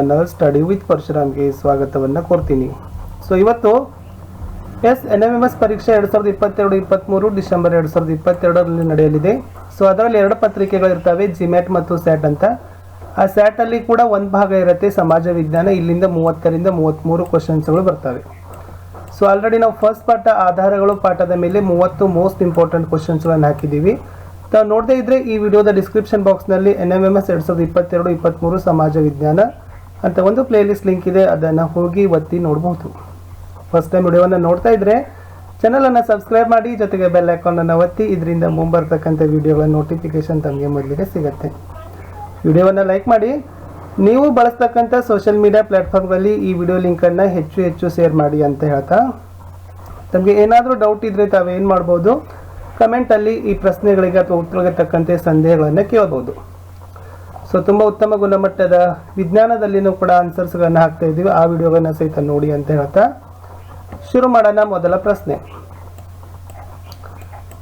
Channel study with ಪರಶುರಾಮ್ಗೆ ಸ್ವಾಗತವನ್ನು ಕೋರ್ತೀನಿ so ಇವತ್ತು S N M M S ಪರೀಕ್ಷೆ ಎರಡು ಸಾವಿರದ ಇಪ್ಪತ್ತೆರಡು ಇಪ್ಪತ್ತ್ಮೂರು ಡಿಸೆಂಬರ್ ಎರಡು ಸಾವಿರದ ಇಪ್ಪತ್ತೆರಡರಲ್ಲಿ ನಡೆಯಲಿದೆ ಸೊ ಅದರಲ್ಲಿ ಎರಡು ಪತ್ರಿಕೆಗಳಿರ್ತವೆ ಜಿಮ್ಯಾಟ್ ಮತ್ತು ಸ್ಯಾಟ್ ಅಂತ ಆ ಸ್ಯಾಟಲ್ಲಿ ಕೂಡ ಒಂದು ಭಾಗ ಇರುತ್ತೆ ಸಮಾಜ ವಿಜ್ಞಾನ, ಇಲ್ಲಿಂದ ಮೂವತ್ತರಿಂದ ಮೂವತ್ತ್ಮೂರು ಕ್ವಶನ್ಸ್ಗಳು ಬರ್ತವೆ. ಸೊ ಆಲ್ರೆಡಿ ನಾವು ಫಸ್ಟ್ ಪಾಠ ಆಧಾರಗಳು ಪಾಠದ ಮೇಲೆ ಮೂವತ್ತು ಮೋಸ್ಟ್ ಇಂಪಾರ್ಟೆಂಟ್ ಕ್ವಶನ್ಸ್ಗಳನ್ನು ಹಾಕಿದ್ದೀವಿ. ತಾವು ನೋಡದೇ ಇದ್ರೆ ಈ ವಿಡಿಯೋದ ಡಿಸ್ಕ್ರಿಪ್ಷನ್ ಬಾಕ್ಸ್ನಲ್ಲಿ ಎನ್ ಎಂ ಎಂ ಎಸ್ ಎರಡು ಸಾವಿರದ ಇಪ್ಪತ್ತೆರಡು ಇಪ್ಪತ್ತ್ಮೂರು ಸಮಾಜ ವಿಜ್ಞಾನ ಅಂತ ಒಂದು ಪ್ಲೇಲಿಸ್ಟ್ ಲಿಂಕ್ ಇದೆ, ಅದನ್ನು ಹೋಗಿ ಒತ್ತಿ ನೋಡ್ಬೋದು. ಫಸ್ಟ್ ಟೈಮ್ ವಿಡಿಯೋವನ್ನು ನೋಡ್ತಾ ಇದ್ರೆ ಚಾನಲನ್ನು ಸಬ್ಸ್ಕ್ರೈಬ್ ಮಾಡಿ, ಜೊತೆಗೆ ಬೆಲ್ ಐಕಾನನ್ನು ಒತ್ತಿ, ಇದರಿಂದ ಮುಂಬರ್ತಕ್ಕಂಥ ವಿಡಿಯೋಗಳ ನೋಟಿಫಿಕೇಶನ್ ತಮಗೆ ಮೊದಲಿಗೆ ಸಿಗುತ್ತೆ. ವಿಡಿಯೋವನ್ನು ಲೈಕ್ ಮಾಡಿ, ನೀವು ಬಳಸ್ತಕ್ಕಂಥ ಸೋಷಿಯಲ್ ಮೀಡಿಯಾ ಪ್ಲ್ಯಾಟ್ಫಾರ್ಮ್ಗಳಲ್ಲಿ ಈ ವಿಡಿಯೋ ಲಿಂಕನ್ನು ಹೆಚ್ಚು ಹೆಚ್ಚು ಶೇರ್ ಮಾಡಿ ಅಂತ ಹೇಳ್ತಾ, ತಮಗೆ ಏನಾದರೂ ಡೌಟ್ ಇದ್ದರೆ ತಾವೇನು ಮಾಡ್ಬೋದು? ಕಮೆಂಟಲ್ಲಿ ಈ ಪ್ರಶ್ನೆಗಳಿಗೆ ಅಥವಾ ಉತ್ತರಗಳಿಗೆ ತಕ್ಕಂತೆ ಸಂದೇಹಗಳನ್ನು ಕೇಳಬಹುದು ಸೊ ತುಂಬ ಉತ್ತಮ ಗುಣಮಟ್ಟದ ವಿಜ್ಞಾನದಲ್ಲಿನೂ ಕೂಡ ಆನ್ಸರ್ಸ್ಗಳನ್ನು ಹಾಕ್ತಾ ಇದ್ದೀವಿ. ಆ ವಿಡಿಯೋಗಳನ್ನು ಸಹಿತ ನೋಡಿ ಅಂತ ಹೇಳ್ತಾ ಶುರು ಮಾಡೋಣ ಮೊದಲ ಪ್ರಶ್ನೆ.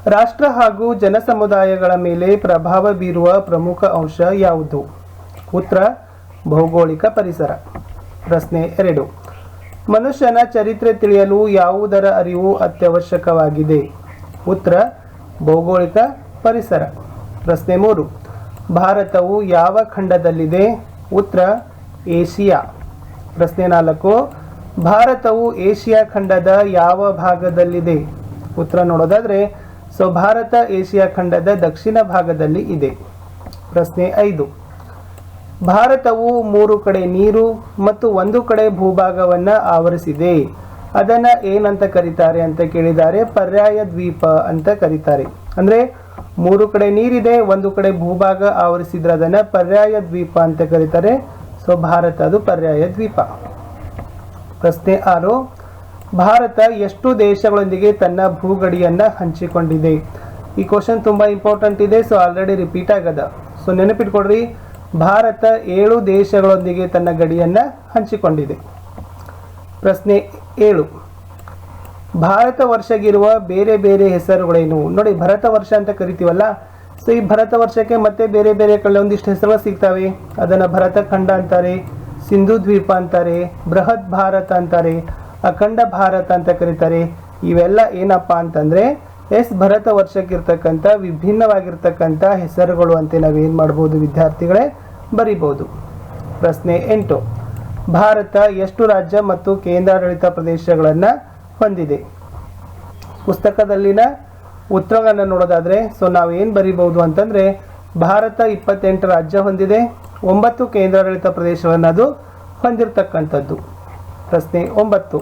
ರಾಷ್ಟ್ರ ಹಾಗೂ ಜನಸಮುದಾಯಗಳ ಮೇಲೆ ಪ್ರಭಾವ ಬೀರುವ ಪ್ರಮುಖ ಅಂಶ ಯಾವುದು? ಉತ್ತರ, ಭೌಗೋಳಿಕ ಪರಿಸರ. ಪ್ರಶ್ನೆ ಎರಡು. ಮನುಷ್ಯನ ಚರಿತ್ರೆ ತಿಳಿಯಲು ಯಾವುದರ ಅರಿವು ಅತ್ಯವಶ್ಯಕವಾಗಿದೆ? ಉತ್ತರ, ಭೌಗೋಳಿಕ ಪರಿಸರ. ಪ್ರಶ್ನೆ ಮೂರು. ಭಾರತವು ಯಾವ ಖಂಡದಲ್ಲಿದೆ? ಉತ್ತರ, ಏಷಿಯಾ. ಪ್ರಶ್ನೆ ನಾಲ್ಕು, ಭಾರತವು ಏಷ್ಯಾ ಖಂಡದ ಯಾವ ಭಾಗದಲ್ಲಿದೆ? ಉತ್ತರ ನೋಡೋದಾದ್ರೆ, ಸೊ ಭಾರತ ಏಷ್ಯಾ ಖಂಡದ ದಕ್ಷಿಣ ಭಾಗದಲ್ಲಿ ಇದೆ. ಪ್ರಶ್ನೆ ಐದು, ಭಾರತವು ಮೂರು ಕಡೆ ನೀರು ಮತ್ತು ಒಂದು ಕಡೆ ಭೂಭಾಗವನ್ನು ಆವರಿಸಿದೆ. ಅದನ್ನ ಏನಂತ ಕರೀತಾರೆ ಅಂತ ಕೇಳಿದ್ದಾರೆ? ಪರ್ಯಾಯ ದ್ವೀಪ ಅಂತ ಕರೀತಾರೆ. ಅಂದ್ರೆ ಮೂರು ಕಡೆ ನೀರಿದೆ, ಒಂದು ಕಡೆ ಭೂಭಾಗ ಆವರಿಸಿದ್ರೆ ಅದನ್ನ ಪರ್ಯಾಯ ದ್ವೀಪ ಅಂತ ಕರೀತಾರೆ. ಸೊ ಭಾರತ ಅದು ಪರ್ಯಾಯ ದ್ವೀಪ. ಪ್ರಶ್ನೆ ಆರು, ಭಾರತ ಎಷ್ಟು ದೇಶಗಳೊಂದಿಗೆ ತನ್ನ ಭೂಗಡಿಯನ್ನ ಹಂಚಿಕೊಂಡಿದೆ? ಈ ಕ್ವಶನ್ ತುಂಬಾ ಇಂಪಾರ್ಟೆಂಟ್ ಇದೆ ಸೊ ಆಲ್ರೆಡಿ ರಿಪೀಟ್ ಆಗದ. ಸೊ ನೆನಪಿಟ್ಕೊಡ್ರಿ ಭಾರತ ಏಳು ದೇಶಗಳೊಂದಿಗೆ ತನ್ನ ಗಡಿಯನ್ನ ಹಂಚಿಕೊಂಡಿದೆ. ಪ್ರಶ್ನೆ ಏಳು ಭಾರತ ವರ್ಷಗಿರುವ ಬೇರೆ ಬೇರೆ ಹೆಸರುಗಳೇನು? ನೋಡಿ, ಭರತ ವರ್ಷ ಅಂತ ಕರಿತೀವಲ್ಲ, ಸೊ ಈ ಭರತ ವರ್ಷಕ್ಕೆ ಮತ್ತೆ ಬೇರೆ ಬೇರೆ ಕಡೆ ಒಂದಿಷ್ಟು ಹೆಸರುಗಳು ಸಿಗ್ತವೆ. ಅದನ್ನು ಭರತ ಖಂಡ ಅಂತಾರೆ, ಸಿಂಧು ದ್ವೀಪ ಅಂತಾರೆ, ಬೃಹತ್ ಭಾರತ ಅಂತಾರೆ, ಅಖಂಡ ಭಾರತ ಅಂತ ಕರೀತಾರೆ. ಇವೆಲ್ಲ ಏನಪ್ಪ ಅಂತಂದ್ರೆ, ಎಸ್ ಭರತ ವರ್ಷಕ್ಕಿರ್ತಕ್ಕಂಥ ವಿಭಿನ್ನವಾಗಿರ್ತಕ್ಕಂಥ ಹೆಸರುಗಳು ಅಂತ ನಾವೇನು ಮಾಡ್ಬೋದು ವಿದ್ಯಾರ್ಥಿಗಳೇ? ಬರಿಬೋದು. ಪ್ರಶ್ನೆ ಎಂಟು. ಭಾರತ ಎಷ್ಟು ರಾಜ್ಯ ಮತ್ತು ಕೇಂದ್ರಾಡಳಿತ ಪ್ರದೇಶಗಳನ್ನು ಹೊಂದಿದೆ. ಪುಸ್ತಕದಲ್ಲಿನ ಉತ್ತರಗಳನ್ನು ನೋಡೋದಾದರೆ ಸೊ ನಾವು ಏನು ಬರೀಬಹುದು ಅಂತಂದರೆ, ಭಾರತ ಇಪ್ಪತ್ತೆಂಟು ರಾಜ್ಯ ಹೊಂದಿದೆ, ಒಂಬತ್ತು ಕೇಂದ್ರಾಡಳಿತ ಪ್ರದೇಶವನ್ನು ಅದು ಹೊಂದಿರತಕ್ಕಂಥದ್ದು. ಪ್ರಶ್ನೆ ಒಂಬತ್ತು.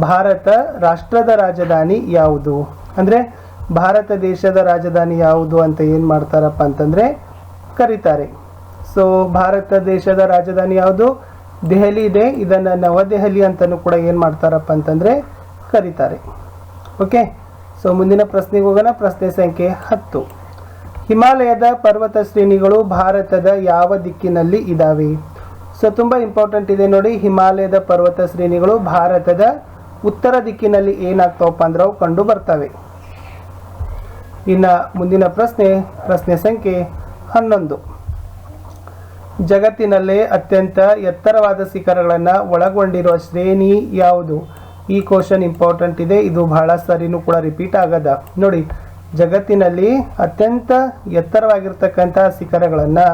ಭಾರತ ರಾಷ್ಟ್ರದ ರಾಜಧಾನಿ ಯಾವುದು? ಅಂದರೆ, ಭಾರತ ದೇಶದ ರಾಜಧಾನಿ ಯಾವುದು ಅಂತ ಏನು ಮಾಡ್ತಾರಪ್ಪ ಅಂತಂದರೆ, ಕರೀತಾರೆ. ಸೊ ಭಾರತ ದೇಶದ ರಾಜಧಾನಿ ಯಾವುದು? ದೆಹಲಿ ಇದೆ, ಇದನ್ನು ನವದೆಹಲಿ ಅಂತಲೂ ಕೂಡ ಏನು ಮಾಡ್ತಾರಪ್ಪ ಅಂತಂದರೆ ಕರೀತಾರೆ. ಓಕೆ ಸೊ ಮುಂದಿನ ಪ್ರಶ್ನೆಗೆ ಹೋಗೋಣ. ಪ್ರಶ್ನೆ ಸಂಖ್ಯೆ ಹತ್ತು. ಹಿಮಾಲಯದ ಪರ್ವತ ಶ್ರೇಣಿಗಳು ಭಾರತದ ಯಾವ ದಿಕ್ಕಿನಲ್ಲಿ ಇದ್ದಾವೆ ಸೊ ತುಂಬ ಇಂಪಾರ್ಟೆಂಟ್ ಇದೆ ನೋಡಿ. ಹಿಮಾಲಯದ ಪರ್ವತ ಶ್ರೇಣಿಗಳು ಭಾರತದ ಉತ್ತರ ದಿಕ್ಕಿನಲ್ಲಿ ಏನಾಗ್ತಾವಪ್ಪ ಅಂದ್ರೆ ಅವು ಕಂಡು ಬರ್ತವೆ. ಇನ್ನು ಮುಂದಿನ ಪ್ರಶ್ನೆ ಪ್ರಶ್ನೆ ಸಂಖ್ಯೆ ಹನ್ನೊಂದು. ಜಗತ್ತಿನಲ್ಲೇ ಅತ್ಯಂತ ಎತ್ತರವಾದ ಶಿಖರಗಳನ್ನು ಒಳಗೊಂಡಿರುವ ಶ್ರೇಣಿ ಯಾವುದು? ಈ ಕ್ವಶನ್ ಇಂಪಾರ್ಟೆಂಟ್ ಇದೆ. ಇದು ಬಹಳ ಸರಿನೂ ಕೂಡ ರಿಪೀಟ್ ಆಗದ. ನೋಡಿ, ಜಗತ್ತಿನಲ್ಲಿ ಅತ್ಯಂತ ಎತ್ತರವಾಗಿರ್ತಕ್ಕಂಥ ಶಿಖರಗಳನ್ನು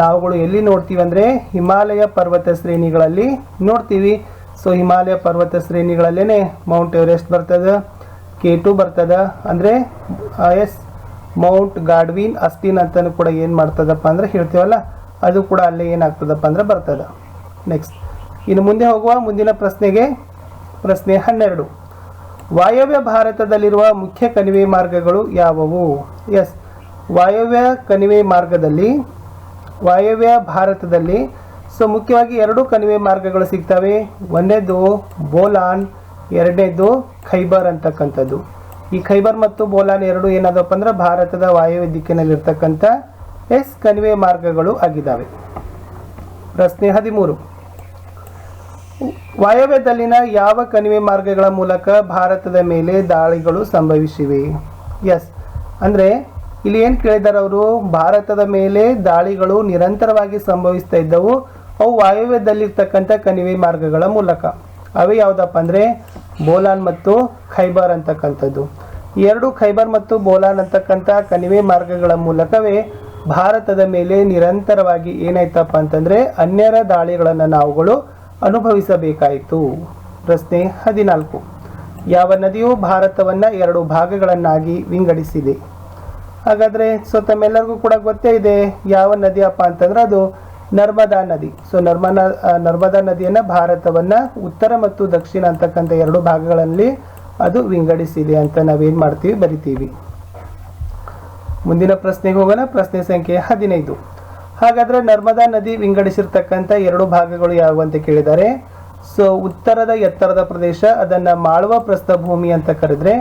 ನಾವುಗಳು ಎಲ್ಲಿ ನೋಡ್ತೀವಿ ಅಂದರೆ ಹಿಮಾಲಯ ಪರ್ವತ ಶ್ರೇಣಿಗಳಲ್ಲಿ ನೋಡ್ತೀವಿ. ಸೊ ಹಿಮಾಲಯ ಪರ್ವತ ಶ್ರೇಣಿಗಳಲ್ಲೇ ಮೌಂಟ್ ಎವರೆಸ್ಟ್ ಬರ್ತದೆ ಕೆ ಟು ಬರ್ತದೆ, ಅಂದರೆ ಎಸ್ ಮೌಂಟ್ ಗಾಡ್ವಿನ್ ಅಸ್ಟಿನ್ ಅಂತಲೂ ಕೂಡ ಏನು ಮಾಡ್ತದಪ್ಪ ಅಂದ್ರೆ ಹೇಳ್ತೀವಲ್ಲ, ಅದು ಕೂಡ ಅಲ್ಲೇ ಏನಾಗ್ತದಪ್ಪ ಅಂದ್ರೆ ಬರ್ತದೆ. ನೆಕ್ಸ್ಟ್ ಇನ್ನು ಮುಂದೆ ಹೋಗುವ ಮುಂದಿನ ಪ್ರಶ್ನೆಗೆ ಪ್ರಶ್ನೆ ಹನ್ನೆರಡು. ವಾಯವ್ಯ ಭಾರತದಲ್ಲಿರುವ ಮುಖ್ಯ ಕಣಿವೆ ಮಾರ್ಗಗಳು ಯಾವುವು? ಎಸ್. ವಾಯವ್ಯ ಕಣಿವೆ ಮಾರ್ಗದಲ್ಲಿ, ವಾಯವ್ಯ ಭಾರತದಲ್ಲಿ ಸೊ ಮುಖ್ಯವಾಗಿ ಎರಡು ಕಣಿವೆ ಮಾರ್ಗಗಳು ಸಿಗ್ತವೆ. ಒಂದೇದು ಬೋಲಾನ್, ಎರಡನೇದು ಖೈಬರ್ ಅಂತಕ್ಕಂಥದ್ದು. ಈ ಖೈಬರ್ ಮತ್ತು ಬೋಲಾನ್ ಎರಡು ಏನಾದಪ್ಪ ಅಂದ್ರೆ ಭಾರತದ ವಾಯವ್ಯ ದಿಕ್ಕಿನಲ್ಲಿರ್ತಕ್ಕಂಥ ಎಸ್ ಕಣಿವೆ ಮಾರ್ಗಗಳು ಆಗಿದ್ದಾವೆ. ಪ್ರಶ್ನೆ ಹದಿಮೂರು. ವಾಯವ್ಯದಲ್ಲಿನ ಯಾವ ಕಣಿವೆ ಮಾರ್ಗಗಳ ಮೂಲಕ ಭಾರತದ ಮೇಲೆ ದಾಳಿಗಳು ಸಂಭವಿಸಿವೆ? ಎಸ್ ಅಂದರೆ, ಇಲ್ಲಿ ಏನು ಕೇಳಿದ್ದಾರೆ ಅವರು? ಭಾರತದ ಮೇಲೆ ದಾಳಿಗಳು ನಿರಂತರವಾಗಿ ಸಂಭವಿಸ್ತಾ ಇದ್ದವು. ಅವು ವಾಯವ್ಯದಲ್ಲಿರ್ತಕ್ಕಂಥ ಕಣಿವೆ ಮಾರ್ಗಗಳ ಮೂಲಕ. ಅವು ಯಾವುದಪ್ಪ ಅಂದರೆ, ಬೋಲಾನ್ ಮತ್ತು ಖೈಬರ್ ಅಂತಕ್ಕಂಥದ್ದು. ಎರಡು ಖೈಬರ್ ಮತ್ತು ಬೋಲಾನ್ ಅಂತಕ್ಕಂಥ ಕಣಿವೆ ಮಾರ್ಗಗಳ ಮೂಲಕವೇ ಭಾರತದ ಮೇಲೆ ನಿರಂತರವಾಗಿ ಏನಾಯ್ತಪ್ಪ ಅಂತಂದರೆ, ಅನ್ಯರ ದಾಳಿಗಳನ್ನು ನಾವುಗಳು ಅನುಭವಿಸಬೇಕಾಯಿತು. ಪ್ರಶ್ನೆ ಹದಿನಾಲ್ಕು. ಯಾವ ನದಿಯು ಭಾರತವನ್ನ ಎರಡು ಭಾಗಗಳನ್ನಾಗಿ ವಿಂಗಡಿಸಿದೆ? ಹಾಗಾದ್ರೆ ಸೊ ತಮ್ಮೆಲ್ಲರಿಗೂ ಕೂಡ ಗೊತ್ತೇ ಇದೆ, ಯಾವ ನದಿಯಪ್ಪ ಅಂತಂದ್ರೆ ಅದು ನರ್ಮದಾ ನದಿ. ಸೊ ನರ್ಮದಾ ನರ್ಮದಾ ನದಿಯನ್ನ ಭಾರತವನ್ನ ಉತ್ತರ ಮತ್ತು ದಕ್ಷಿಣ ಅಂತಕ್ಕಂಥ ಎರಡು ಭಾಗಗಳಲ್ಲಿ ಅದು ವಿಂಗಡಿಸಿದೆ ಅಂತ ನಾವೇನು ಮಾಡ್ತೀವಿ, ಬರಿತೀವಿ. ಮುಂದಿನ ಪ್ರಶ್ನೆಗೆ ಹೋಗೋಣ. ಪ್ರಶ್ನೆ ಸಂಖ್ಯೆ ಹದಿನೈದು. ಹಾಗಾದ್ರೆ ನರ್ಮದಾ ನದಿ ವಿಂಗಡಿಸಿರ್ತಕ್ಕಂಥ ಎರಡು ಭಾಗಗಳು ಯಾವುವು ಅಂತ ಕೇಳಿದ್ದಾರೆ ಸೊ ಉತ್ತರದ ಎತ್ತರದ ಪ್ರದೇಶ, ಅದನ್ನ ಮಾಳ್ವ ಪ್ರಸ್ಥಭೂಮಿ ಅಂತ ಕರೆದ್ರೆ,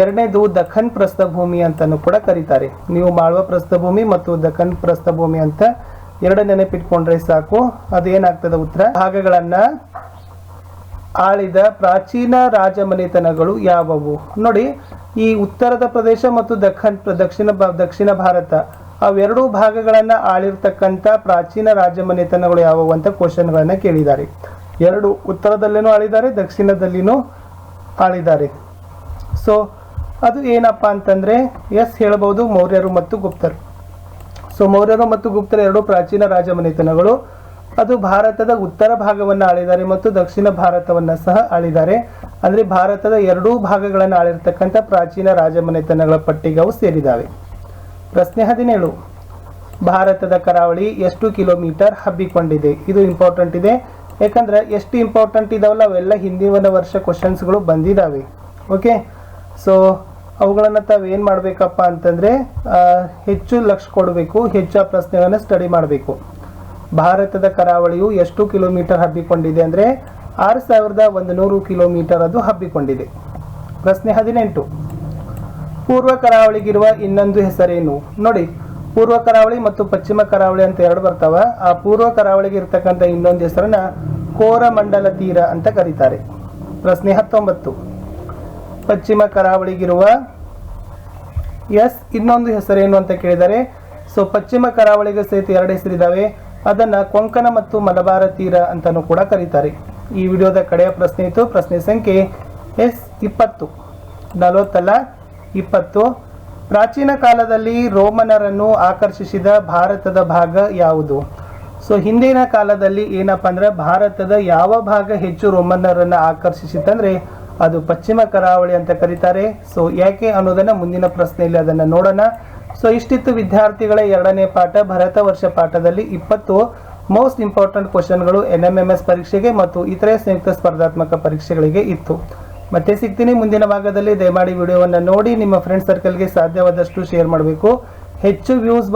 ಎರಡನೇದು ದಖನ್ ಪ್ರಸ್ಥಭೂಮಿ ಅಂತಲೂ ಕೂಡ ಕರೀತಾರೆ. ನೀವು ಮಾಳ್ವ ಪ್ರಸ್ಥಭೂಮಿ ಮತ್ತು ದಖನ್ ಪ್ರಸ್ಥಭೂಮಿ ಅಂತ ಎರಡು ನೆನಪಿಟ್ಕೊಂಡ್ರೆ ಸಾಕು. ಅದು ಏನಾಗ್ತದೆ ಉತ್ತರ? ಭಾಗಗಳನ್ನ ಆಳಿದ ಪ್ರಾಚೀನ ರಾಜಮನೆತನಗಳು ಯಾವುವು? ನೋಡಿ, ಈ ಉತ್ತರದ ಪ್ರದೇಶ ಮತ್ತು ದಖನ್ ದಕ್ಷಿಣ ದಕ್ಷಿಣ ಭಾರತ ಅವೆರಡೂ ಭಾಗಗಳನ್ನು ಆಳಿರ್ತಕ್ಕಂಥ ಪ್ರಾಚೀನ ರಾಜಮನೆತನಗಳು ಯಾವುವು ಅಂತ ಕ್ವಶನ್ಗಳನ್ನು ಕೇಳಿದ್ದಾರೆ. ಎರಡು ಉತ್ತರದಲ್ಲೇನೂ ಆಳಿದ್ದಾರೆ, ದಕ್ಷಿಣದಲ್ಲಿನೂ ಆಳಿದ್ದಾರೆ. ಸೊ ಅದು ಏನಪ್ಪ ಅಂತಂದ್ರೆ ಎಸ್ ಹೇಳಬಹುದು ಮೌರ್ಯರು ಮತ್ತು ಗುಪ್ತರು. ಸೊ ಮೌರ್ಯರು ಮತ್ತು ಗುಪ್ತರು ಎರಡು ಪ್ರಾಚೀನ ರಾಜಮನೆತನಗಳು. ಅದು ಭಾರತದ ಉತ್ತರ ಭಾಗವನ್ನು ಆಳಿದ್ದಾರೆ ಮತ್ತು ದಕ್ಷಿಣ ಭಾರತವನ್ನ ಸಹ ಆಳಿದ್ದಾರೆ. ಅಂದ್ರೆ ಭಾರತದ ಎರಡೂ ಭಾಗಗಳನ್ನು ಆಳಿರ್ತಕ್ಕಂಥ ಪ್ರಾಚೀನ ರಾಜಮನೆತನಗಳ ಪಟ್ಟಿಗೆ ಅವು ಸೇರಿದಾವೆ ಪ್ರಶ್ನೆ ಹದಿನೇಳು. ಭಾರತದ ಕರಾವಳಿ ಎಷ್ಟು ಕಿಲೋಮೀಟರ್ ಹಬ್ಬಿಕೊಂಡಿದೆ? ಇದು ಇಂಪಾರ್ಟೆಂಟ್ ಇದೆ. ಯಾಕಂದ್ರೆ ಎಷ್ಟು ಇಂಪಾರ್ಟೆಂಟ್ ಇದಾವಲ್ಲ, ಅವೆಲ್ಲ ಹಿಂದಿನ ವರ್ಷ ಕ್ವಶನ್ಸ್ಗಳು ಬಂದಿದ್ದಾವೆ ಓಕೆ ಸೊ ಅವುಗಳನ್ನು ತಾವು ಏನು ಮಾಡಬೇಕಪ್ಪ ಅಂತಂದರೆ ಹೆಚ್ಚು ಲಕ್ಷ ಕೊಡಬೇಕು, ಹೆಚ್ಚು ಆ ಪ್ರಶ್ನೆಗಳನ್ನು ಸ್ಟಡಿ ಮಾಡಬೇಕು. ಭಾರತದ ಕರಾವಳಿಯು ಎಷ್ಟು ಕಿಲೋಮೀಟರ್ ಹಬ್ಬಿಕೊಂಡಿದೆ ಅಂದರೆ, ಆರು ಸಾವಿರದ ಒಂದು ನೂರು ಕಿಲೋಮೀಟರ್ ಅದು ಹಬ್ಬಿಕೊಂಡಿದೆ. ಪ್ರಶ್ನೆ ಹದಿನೆಂಟು. ಪೂರ್ವ ಕರಾವಳಿಗಿರುವ ಇನ್ನೊಂದು ಹೆಸರೇನು? ನೋಡಿ, ಪೂರ್ವ ಕರಾವಳಿ ಮತ್ತು ಪಶ್ಚಿಮ ಕರಾವಳಿ ಅಂತ ಎರಡು ಬರ್ತಾವ. ಆ ಪೂರ್ವ ಕರಾವಳಿಗೆ ಇರ್ತಕ್ಕಂಥ ಇನ್ನೊಂದು ಹೆಸರನ್ನ ಕೋರಮಂಡಲ ತೀರ ಅಂತ ಕರೀತಾರೆ. ಪ್ರಶ್ನೆ ಹತ್ತೊಂಬತ್ತು. ಪಶ್ಚಿಮ ಕರಾವಳಿಗಿರುವ ಎಸ್ ಇನ್ನೊಂದು ಹೆಸರೇನು ಅಂತ ಕೇಳಿದರೆ, ಸೊ ಪಶ್ಚಿಮ ಕರಾವಳಿಗೆ ಸಹಿತ ಎರಡು ಹೆಸರಿದ್ದಾವೆ ಅದನ್ನ ಕೊಂಕಣ ಮತ್ತು ಮಲಬಾರ ತೀರ ಅಂತಾನೂ ಕೂಡ ಕರೀತಾರೆ. ಈ ವಿಡಿಯೋದ ಕಡೆಯ ಪ್ರಶ್ನೆ ಇತ್ತು. ಪ್ರಶ್ನೆ ಸಂಖ್ಯೆ ಎಸ್ ಇಪ್ಪತ್ತು. ನಲವತ್ತಲ್ಲ ಇಪ್ಪತ್ತು. ಪ್ರಾಚೀನ ಕಾಲದಲ್ಲಿ ರೋಮನರನ್ನು ಆಕರ್ಷಿಸಿದ ಭಾರತದ ಭಾಗ ಯಾವುದು? ಸೊ, ಹಿಂದಿನ ಕಾಲದಲ್ಲಿ ಏನಪ್ಪ ಅಂದ್ರೆ ಭಾರತದ ಯಾವ ಭಾಗ ಹೆಚ್ಚು ರೋಮನ್ನರನ್ನು ಆಕರ್ಷಿಸಿತಂದ್ರೆ ಅದು ಪಶ್ಚಿಮ ಕರಾವಳಿ ಅಂತ ಕರೀತಾರೆ. ಸೊ, ಯಾಕೆ ಅನ್ನೋದನ್ನ ಮುಂದಿನ ಪ್ರಶ್ನೆಯಲ್ಲಿ ಅದನ್ನ ನೋಡೋಣ. ಸೊ, ಇಷ್ಟಿತ್ತು ವಿದ್ಯಾರ್ಥಿಗಳ ಎರಡನೇ ಪಾಠ, ಭರತ ವರ್ಷ ಪಾಠದಲ್ಲಿ ಇಪ್ಪತ್ತು. ಮೋಸ್ಟ್ ಇಂಪಾರ್ಟೆಂಟ್ ಕ್ವಶನ್ಗಳು ಎನ್ ಎಂ ಎಂ ಎಸ್ ಪರೀಕ್ಷೆಗೆ ಮತ್ತು ಇತರೆ ಸಂಯುಕ್ತ ಸ್ಪರ್ಧಾತ್ಮಕ ಪರೀಕ್ಷೆಗಳಿಗೆ ಇತ್ತು. ಮತ್ತೆ ಸಿಗ್ತೀನಿ ಮುಂದಿನ ಭಾಗದಲ್ಲಿ. ದಯಮಾಡಿ ವಿಡಿಯೋವನ್ನು ನೋಡಿ, ನಿಮ್ಮ ಫ್ರೆಂಡ್ ಸರ್ಕಲ್ಗೆ ಸಾಧ್ಯವಾದಷ್ಟು ಶೇರ್ ಮಾಡಬೇಕು. ಹೆಚ್ಚು ವ್ಯೂಸ್